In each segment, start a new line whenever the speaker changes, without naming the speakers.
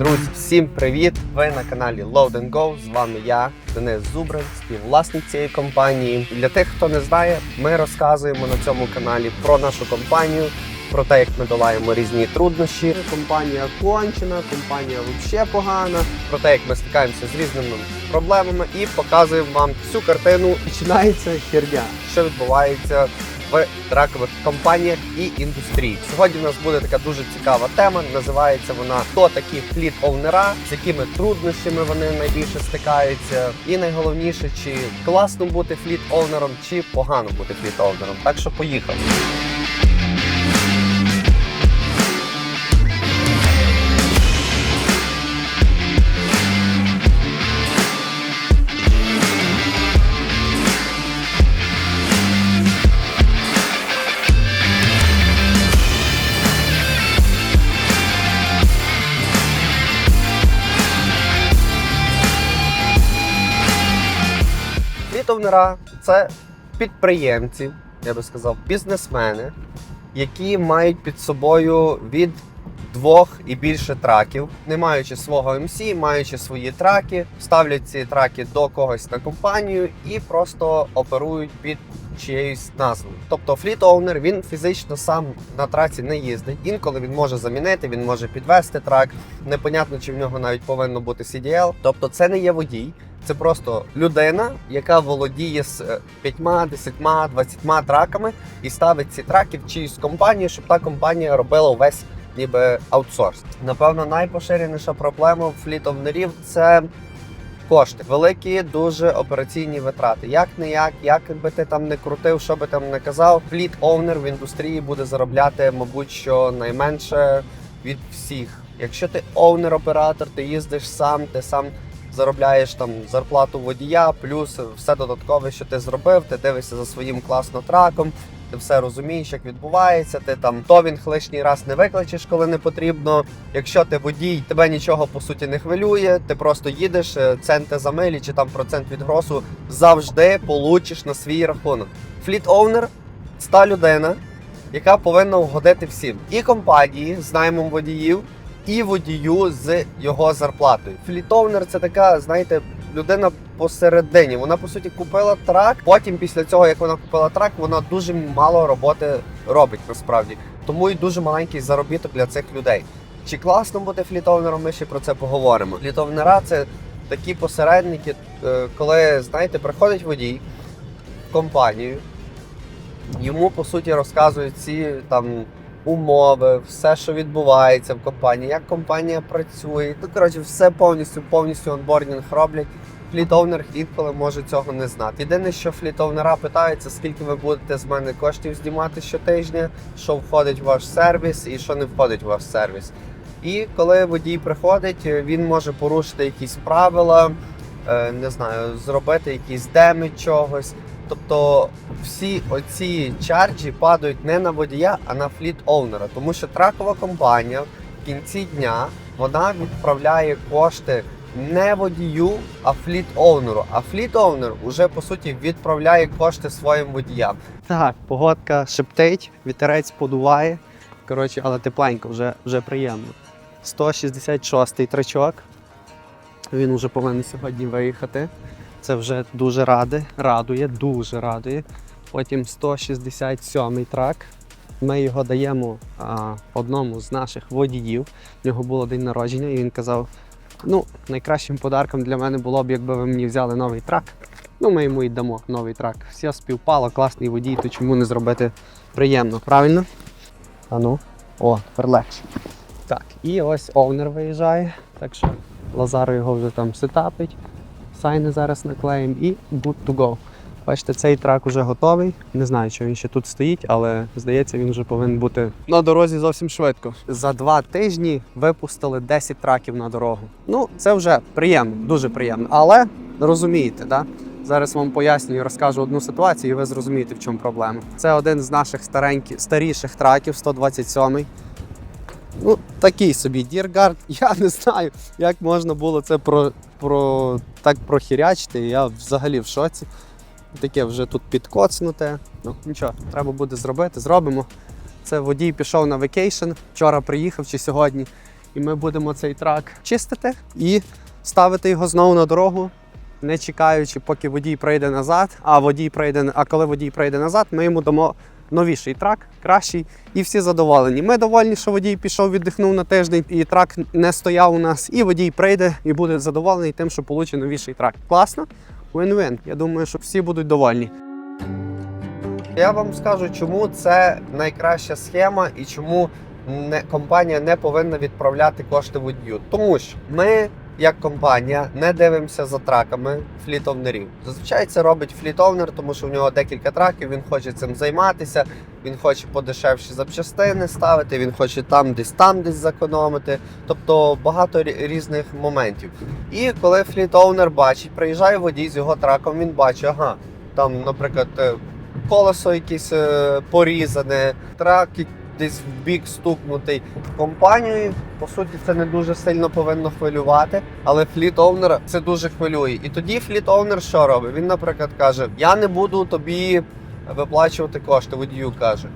Друзі, всім привіт! Ви на каналі Load and Go. З вами я, Денис Зубрин, співвласник цієї компанії. Для тих, хто не знає, ми розказуємо на цьому каналі про нашу компанію, про те, як ми долаємо різні труднощі. Компанія кончена, компанія взагалі погана, про те, як ми стикаємося з різними проблемами і показуємо вам всю картину. Починається херня, що відбувається в ракових компаніях і індустрії. Сьогодні в нас буде така дуже цікава тема. Називається вона Хто такі фліт овнера, з якими труднощами вони найбільше стикаються, і найголовніше, чи класно бути фліт овнером, чи погано бути фліт овнером. Так що поїхали. Фліт-овнера – це підприємці, я би сказав, бізнесмени, які мають під собою від двох і більше траків, не маючи свого MC, маючи свої траки, ставлять ці траки до когось на компанію і просто оперують під чиєюсь назвою. Тобто фліт-оунер він фізично сам на траці не їздить. Інколи він може замінити, він може підвести трак. Непонятно, чи в нього навіть повинно бути CDL. Тобто, це не є водій. Це просто людина, яка володіє з е, п'ятьма, десятьма, двадцятьма траками і ставить ці траки в чиюсь компанію, щоб та компанія робила увесь ніби аутсорс. Напевно, найпоширеніша проблема в флітовнерів це кошти. Великі, дуже операційні витрати. Як не як, як би ти там не крутив, що би там не казав, фліт овнер в індустрії буде заробляти, мабуть, що найменше від всіх. Якщо ти овнер-оператор, ти їздиш сам, ти сам заробляєш там зарплату водія, плюс все додаткове, що ти зробив, ти дивишся за своїм класно траком. Ти все розумієш, як відбувається. Ти там товінг лишній раз не викличеш, коли не потрібно. Якщо ти водій, тебе нічого по суті не хвилює. Ти просто їдеш е, центи за милі чи там процент від гросу завжди получиш на свій рахунок. Фліт оунер це та людина, яка повинна угодити всім і компанії з наймом водіїв, і водію з його зарплатою. Флітовнер це така, знаєте, людина посередині. Вона по суті купила трак. Потім, після цього, як вона купила трак, вона дуже мало роботи робить насправді. Тому і дуже маленький заробіток для цих людей. Чи класно бути флітовнером? Ми ще про це поговоримо. Флітовнера це такі посередники, е, коли знаєте, приходить водій в компанію, йому по суті розказують ці там умови, все, що відбувається в компанії, як компанія працює. Ну, коротше, все повністю, повністю онбордінг роблять. Флітовнер інколи може цього не знати. Єдине, що флітовнера питаються, скільки ви будете з мене коштів знімати щотижня, що входить в ваш сервіс і що не входить в ваш сервіс. І коли водій приходить, він може порушити якісь правила, е, не знаю, зробити якийсь демедж чогось. Тобто всі оці чарджі падають не на водія, а на фліт оунера, тому що тракова компанія в кінці дня вона відправляє кошти не водію, а фліт оунеру. А фліт оунер уже по суті відправляє кошти своїм водіям. Так, погодка шептить, вітерець подуває. Коротше, але тепленько, вже, вже приємно. 166-й трачок. Він вже повинен сьогодні виїхати. Це вже дуже ради, радує, дуже радує. Потім 167-й трак. Ми його даємо а, одному з наших водіїв. В нього було день народження, і він казав: ну, найкращим подарком для мене було б, якби ви мені взяли новий трак. Ну, ми йому і дамо новий трак. Все співпало, класний водій, то чому не зробити приємно, правильно? А ну, о, тепер легше. Так, і ось овнер виїжджає. Так що Лазаро його вже там сетапить. Сайни зараз наклеїмо і good to go. Бачите, цей трак вже готовий. Не знаю, чи він ще тут стоїть, але здається, він вже повинен бути на дорозі зовсім швидко. За два тижні випустили 10 траків на дорогу. Ну, це вже приємно, дуже приємно. Але розумієте, да? Зараз вам пояснюю, розкажу одну ситуацію, і ви зрозумієте, в чому проблема. Це один з наших стареньких, старіших траків, 127-й. Ну, такий собі діргард. Я не знаю, як можна було це про, про так прохірячити. Я взагалі в шоці. Таке вже тут підкоцнуте. Ну нічого, треба буде зробити, зробимо. Це водій пішов на векейшн. Вчора приїхав чи сьогодні. і ми будемо цей трак чистити і ставити його знову на дорогу, не чекаючи, поки водій прийде назад. А водій прийде, а коли водій прийде назад, ми йому дамо новіший трак, кращий, і всі задоволені. Ми довольні, що водій пішов, віддихнув на тиждень, і трак не стояв у нас. І водій прийде і буде задоволений тим, що получить новіший трак. Класно? Win-win. Я думаю, що всі будуть довольні. Я вам скажу, чому це найкраща схема і чому не, компанія не повинна відправляти кошти водію. Тому що ми, як компанія, не дивимося за траками флітовнерів. Зазвичай це робить флітовнер, тому що в нього декілька траків, він хоче цим займатися, він хоче подешевші запчастини ставити, він хоче там десь там десь зекономити. Тобто багато різних моментів. І коли флітовнер бачить, приїжджає водій з його траком, він бачить, ага, там, наприклад, е, колесо якесь е, порізане, трак десь в бік стукнутий. Компанію, по суті, це не дуже сильно повинно хвилювати, але фліт-овнера це дуже хвилює. І тоді фліт-овнер що робить? Він, наприклад, каже: Я не буду тобі виплачувати кошти, водію каже.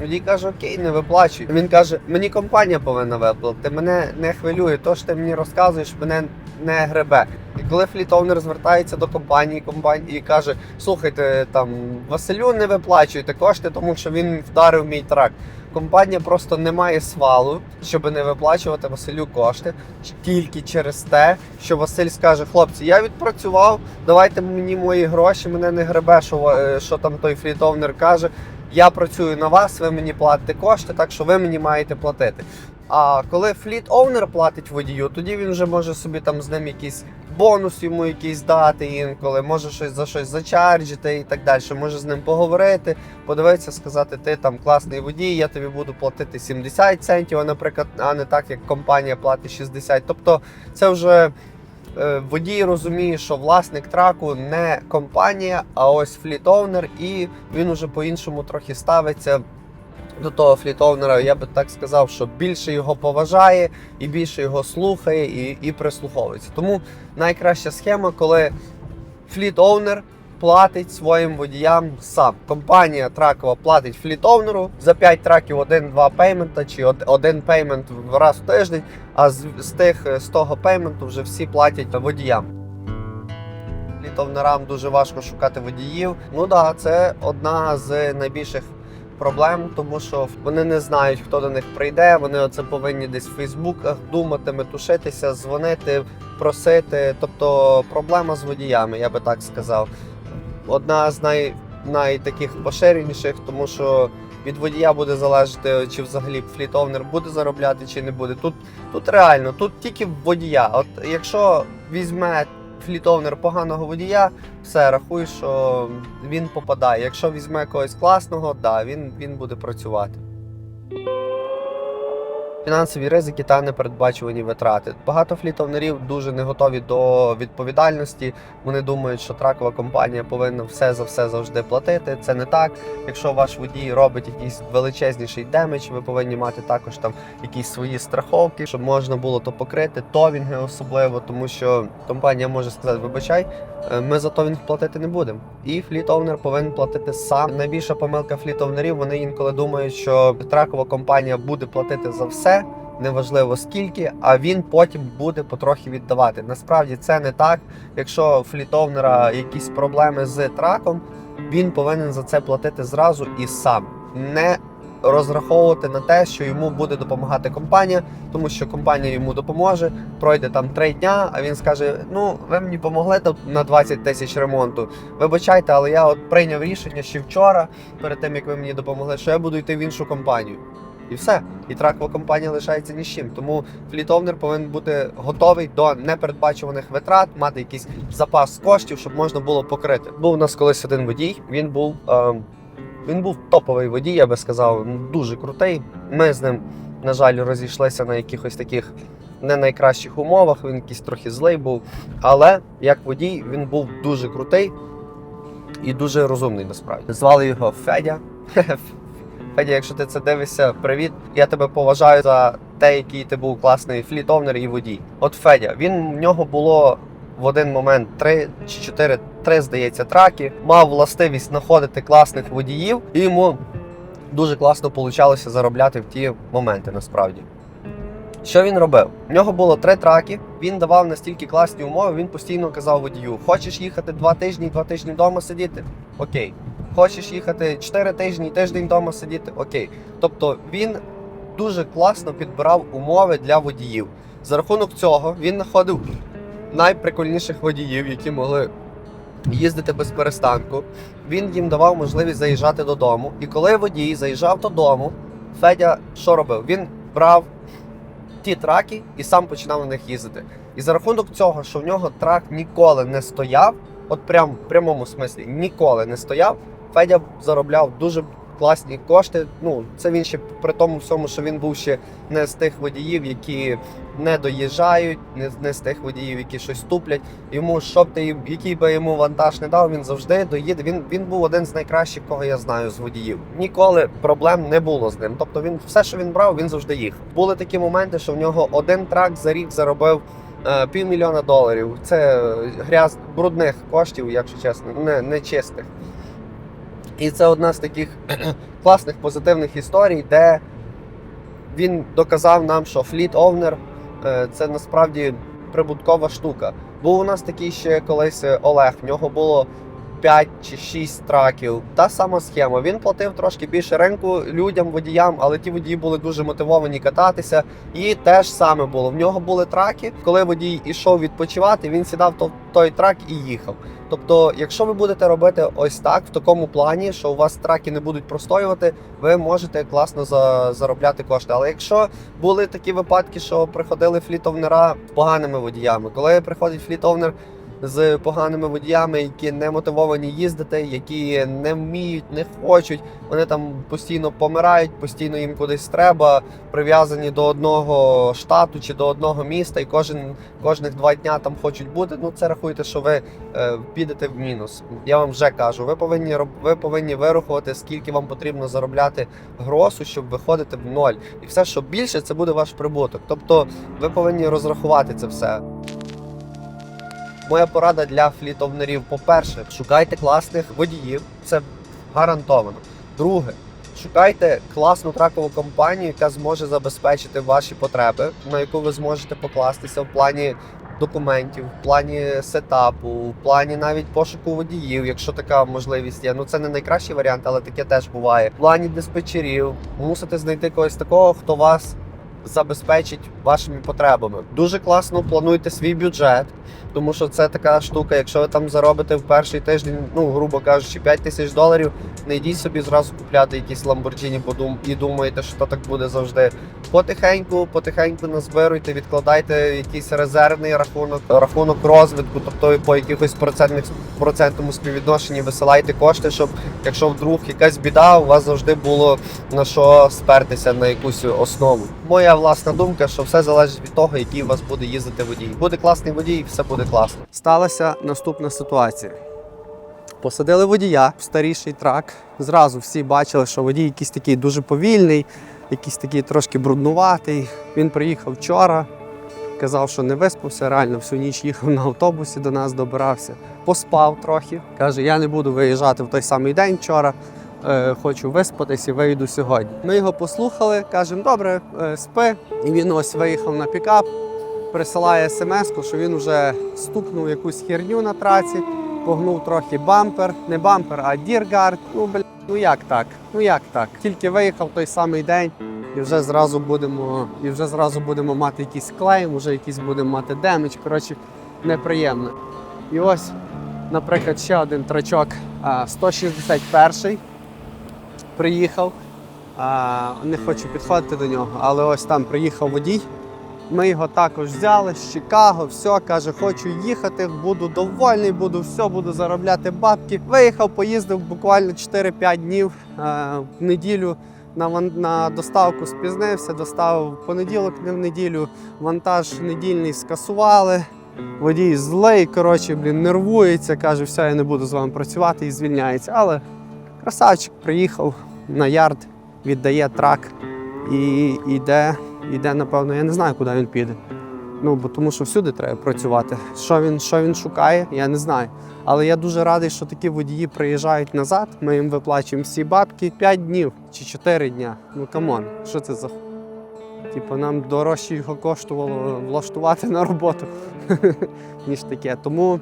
Водій каже, окей, не виплачуй. Він каже, мені компанія повинна виплатити, мене не хвилює, то що ти мені розказуєш, мене не гребе. І коли флітовнер звертається до компанії, компанії і каже: слухайте, там Василю не виплачуйте кошти, тому що він вдарив мій трак. Компанія просто не має свалу, щоб не виплачувати Василю кошти тільки через те, що Василь скаже: хлопці, я відпрацював, давайте мені мої гроші, мене не гребе, що, е, що там той флітовнер каже. Я працюю на вас, ви мені платите кошти, так що ви мені маєте платити. А коли фліт оунер платить водію, тоді він вже може собі там з ним якийсь бонус йому якийсь дати інколи, може щось за щось зачарджити і так далі. Може з ним поговорити, подивитися, сказати, ти там класний водій, я тобі буду платити 70 центів, а наприклад, а не так, як компанія платить 60. Тобто це вже е, водій розуміє, що власник траку не компанія, а ось флітовнер, і він уже по-іншому трохи ставиться. До того флітовнера, я би так сказав, що більше його поважає і більше його слухає і, і прислуховується. Тому найкраща схема, коли фліт-оунер платить своїм водіям сам. Компанія тракова платить фліт-оунеру за 5 траків один-два пеймента чи один пеймент раз в тиждень, а з, з тих з того пейменту вже всі платять водіям. Фліт-оунерам дуже важко шукати водіїв. Ну так, да, це одна з найбільших проблем, тому що вони не знають, хто до них прийде. Вони оце повинні десь в Фейсбуках думати, метушитися, дзвонити, просити. Тобто проблема з водіями, я би так сказав. Одна з най, найтаких поширеніших, тому що від водія буде залежати, чи взагалі флітовнер буде заробляти, чи не буде. Тут, тут реально, тут тільки водія. От якщо візьме флітовнер поганого водія, все рахуй, що він попадає. Якщо візьме когось класного, да, він, він буде працювати. Фінансові ризики та непередбачувані витрати. Багато флітовнерів дуже не готові до відповідальності. Вони думають, що тракова компанія повинна все за все завжди платити. Це не так. Якщо ваш водій робить якийсь величезніший демедж, ви повинні мати також там якісь свої страховки, щоб можна було то покрити. Товінги особливо, тому що компанія може сказати, вибачай, е, ми за товінг платити не будемо. І флітовнер повинен платити сам. Найбільша помилка флітовнерів. Вони інколи думають, що тракова компанія буде платити за все. Неважливо скільки, а він потім буде потрохи віддавати. Насправді це не так. Якщо флітовнера якісь проблеми з траком, він повинен за це платити зразу і сам. Не розраховувати на те, що йому буде допомагати компанія, тому що компанія йому допоможе. Пройде там три дня, а він скаже: Ну, ви мені допомогли на 20 тисяч ремонту. Вибачайте, але я от прийняв рішення ще вчора, перед тим як ви мені допомогли, що я буду йти в іншу компанію. І все. І тракова компанія лишається ні з чим. Тому флітовнер повинен бути готовий до непередбачуваних витрат, мати якийсь запас коштів, щоб можна було покрити. Був у нас колись один водій. Він був ем, він був топовий водій, я би сказав, дуже крутий. Ми з ним, на жаль, розійшлися на якихось таких не найкращих умовах. Він якийсь трохи злий був. Але як водій він був дуже крутий і дуже розумний насправді. Звали його Федя. Федя, якщо ти це дивишся, привіт. Я тебе поважаю за те, який ти був класний флітовнер і водій. От Федя, він в нього було в один момент три чи чотири, три, здається, траки. Мав властивість знаходити класних водіїв, і йому дуже класно получалося заробляти в ті моменти насправді. Що він робив? У нього було три траки. Він давав настільки класні умови. Він постійно казав водію: хочеш їхати два тижні, два тижні вдома сидіти? Окей. Хочеш їхати чотири тижні, тиждень вдома сидіти? Окей. Тобто він дуже класно підбирав умови для водіїв. За рахунок цього він знаходив найприкольніших водіїв, які могли їздити без перестанку. Він їм давав можливість заїжджати додому. І коли водій заїжджав додому, Федя що робив? Він брав ті траки і сам починав на них їздити. І за рахунок цього, що в нього трак ніколи не стояв, от прям в прямому смислі ніколи не стояв, Федя заробляв дуже класні кошти. Ну, це він ще при тому всьому, що він був ще не з тих водіїв, які не доїжджають, не, не з тих водіїв, які щось туплять. Йому щоб ти який би йому вантаж не дав, він завжди доїде. Він, він був один з найкращих, кого я знаю з водіїв. Ніколи проблем не було з ним. Тобто він все, що він брав, він завжди їхав. Були такі моменти, що в нього один трак за рік заробив. е, Півмільйона доларів. Це гряз брудних коштів, якщо чесно, не, не чистих. І це одна з таких класних позитивних історій, де він доказав нам, що фліт овнер це насправді прибуткова штука. Був у нас такий ще колись е, Олег, в нього було 5 чи 6 траків. Та сама схема. Він платив трошки більше ринку людям, водіям, але ті водії були дуже мотивовані кататися. І теж саме було. В нього були траки. Коли водій ішов відпочивати, він сідав в той трак і їхав. Тобто, якщо ви будете робити ось так, в такому плані, що у вас траки не будуть простоювати, ви можете класно за, заробляти кошти. Але якщо були такі випадки, що приходили флітовнера з поганими водіями, коли приходить флітовнер з поганими водіями, які не мотивовані їздити, які не вміють, не хочуть, вони там постійно помирають, постійно їм кудись треба, прив'язані до одного штату чи до одного міста, і кожен кожних два дня там хочуть бути. Ну це рахуйте, що ви е, підете в мінус. Я вам вже кажу, ви повинні ви повинні вирахувати, скільки вам потрібно заробляти грошу, щоб виходити в ноль. І все, що більше, це буде ваш прибуток. Тобто ви повинні розрахувати це все. Моя порада для флітовнерів: по-перше, шукайте класних водіїв, це гарантовано. Друге, шукайте класну тракову компанію, яка зможе забезпечити ваші потреби, на яку ви зможете покластися в плані документів, в плані сетапу, в плані навіть пошуку водіїв, якщо така можливість є. Ну це не найкращий варіант, але таке теж буває. В плані диспетчерів мусите знайти когось такого, хто вас забезпечить вашими потребами. Дуже класно плануйте свій бюджет, тому що це така штука. Якщо ви там заробите в перший тиждень, ну грубо кажучи, 5 тисяч доларів, не йдіть собі зразу купляти якісь подум- і думаєте, що то так буде завжди. Потихеньку, потихеньку назбируйте, відкладайте якийсь резервний рахунок, рахунок розвитку, тобто по якихось процентних процентному співвідношенні висилайте кошти, щоб якщо вдруг якась біда, у вас завжди було на що спертися на якусь основу. Моя власна думка, що все залежить від того, який у вас буде їздити водій. Буде класний водій, все буде класно. Сталася наступна ситуація. Посадили водія в старіший трак. Зразу всі бачили, що водій якийсь такий дуже повільний, якийсь такий трошки бруднуватий. Він приїхав вчора, казав, що не виспався, реально всю ніч їхав на автобусі до нас, добирався. Поспав трохи. Каже, я не буду виїжджати в той самий день вчора. Е, Хочу виспатись і вийду сьогодні. Ми його послухали, кажемо, добре, е, спи. І він ось виїхав на пікап, присилає смс-ку, що він вже стукнув якусь херню на траці, погнув трохи бампер, не бампер, а діргард. Ну, бля, ну як так? Ну як так? Тільки виїхав той самий день, і вже зразу будемо, і вже зразу будемо мати якийсь клейм, вже якийсь будемо мати демедж. Коротше, неприємно. І ось, наприклад, ще один трачок а, 161 приїхав. Не хочу підходити до нього, але ось там приїхав водій. Ми його також взяли з Чикаго, все, каже, хочу їхати, буду довольний, буду все, буду заробляти бабки. Виїхав, поїздив буквально 4-5 днів е, в неділю на, на доставку спізнився, доставив в понеділок, не в неділю. Вантаж недільний скасували. Водій злий, коротше, блін, нервується, каже, все, я не буду з вами працювати і звільняється. Але красавчик приїхав на ярд, віддає трак і йде, йде, напевно, я не знаю, куди він піде. Ну, бо тому що всюди треба працювати. Що він, що він шукає, я не знаю. Але я дуже радий, що такі водії приїжджають назад. Ми їм виплачуємо всі бабки 5 днів чи 4 дня. Ну камон, що це за Типу, нам дорожче його коштувало влаштувати на роботу, ніж таке. Тому,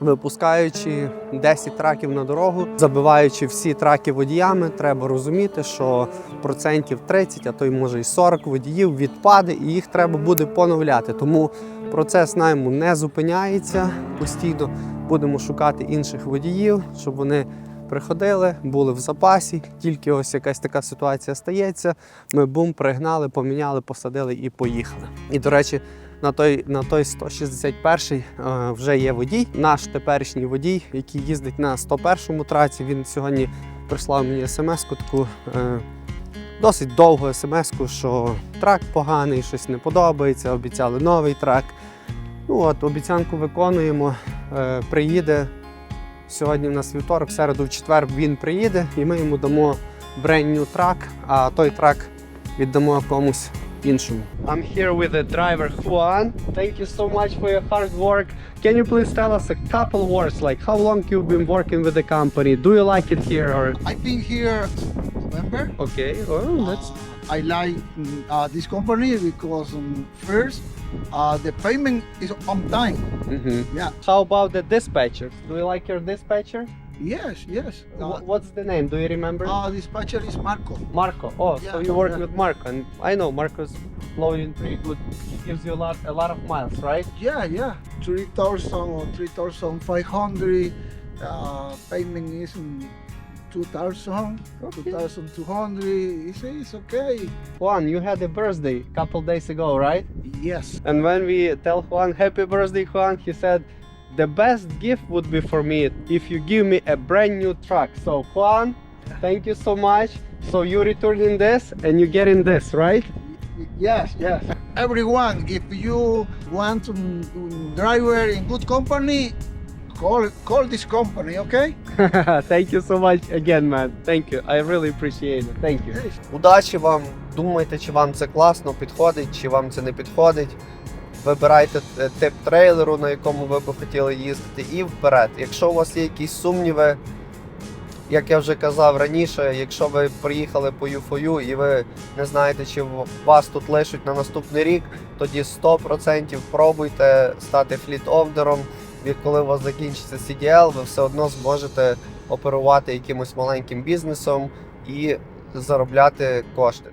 випускаючи 10 траків на дорогу, забиваючи всі траки водіями, треба розуміти, що процентів 30, а то й може й 40 водіїв відпаде, і їх треба буде поновляти. Тому процес найму не зупиняється постійно. Будемо шукати інших водіїв, щоб вони приходили, були в запасі. Тільки ось якась така ситуація стається. Ми бум, пригнали, поміняли, посадили і поїхали. І до речі, на той, на той 161 е, вже є водій. Наш теперішній водій, який їздить на 101 траці. Він сьогодні прислав мені смс-ку таку. Е, Досить довгу смс-ку, що трак поганий, щось не подобається, обіцяли новий трак. Ну от, обіцянку виконуємо. Е, приїде сьогодні в нас вівторок, середу, в четвер він приїде, і ми йому дамо new трак, а той трак віддамо комусь іншому. I'm here with the driver Juan. Thank you so much for your hard work. Can you please tell us a couple words, like how long you've been working with the company? Do you like it here or?
I've been here November.
Okay, well, that's
Uh, I like mm, uh, this company because um, first uh, the payment is on time.
Mhm.
Yeah.
How about the dispatcher? Do you like your dispatcher?
Yes, yes. Uh,
What's the name? Do you remember?
uh, dispatcher is Marco.
Marco. Oh, so
Yeah,
you work
yeah.
with Marco, and I know Marco's flowing pretty good. He gives you a lot, a lot of miles, right?
Yeah, yeah. Three thousand or three thousand five hundred. Uh, payment is mm, two thousand,
Okay.
two thousand two hundred. It's, it's okay.
Juan, you had a birthday a couple days ago, right?
Yes.
And when we tell Juan happy birthday, Juan, he said the best gift would be for me if you give me a brand new truck. So Juan, thank you so much. So you returning this and you getting this, right?
Yes, yes. Everyone, if you want to driver in good company, call call this company, okay?
Thank you so much again, man. Thank you. I really appreciate it. Thank you. Удачі вам. Думайте, чи вам це класно підходить, чи вам це не підходить. Вибирайте тип трейлеру, на якому ви би хотіли їздити, і вперед. Якщо у вас є якісь сумніви, як я вже казав раніше, якщо ви приїхали по UFOU і ви не знаєте, чи вас тут лишуть на наступний рік, тоді 100% пробуйте стати фліт-овдером. Коли у вас закінчиться CDL, ви все одно зможете оперувати якимось маленьким бізнесом і заробляти кошти.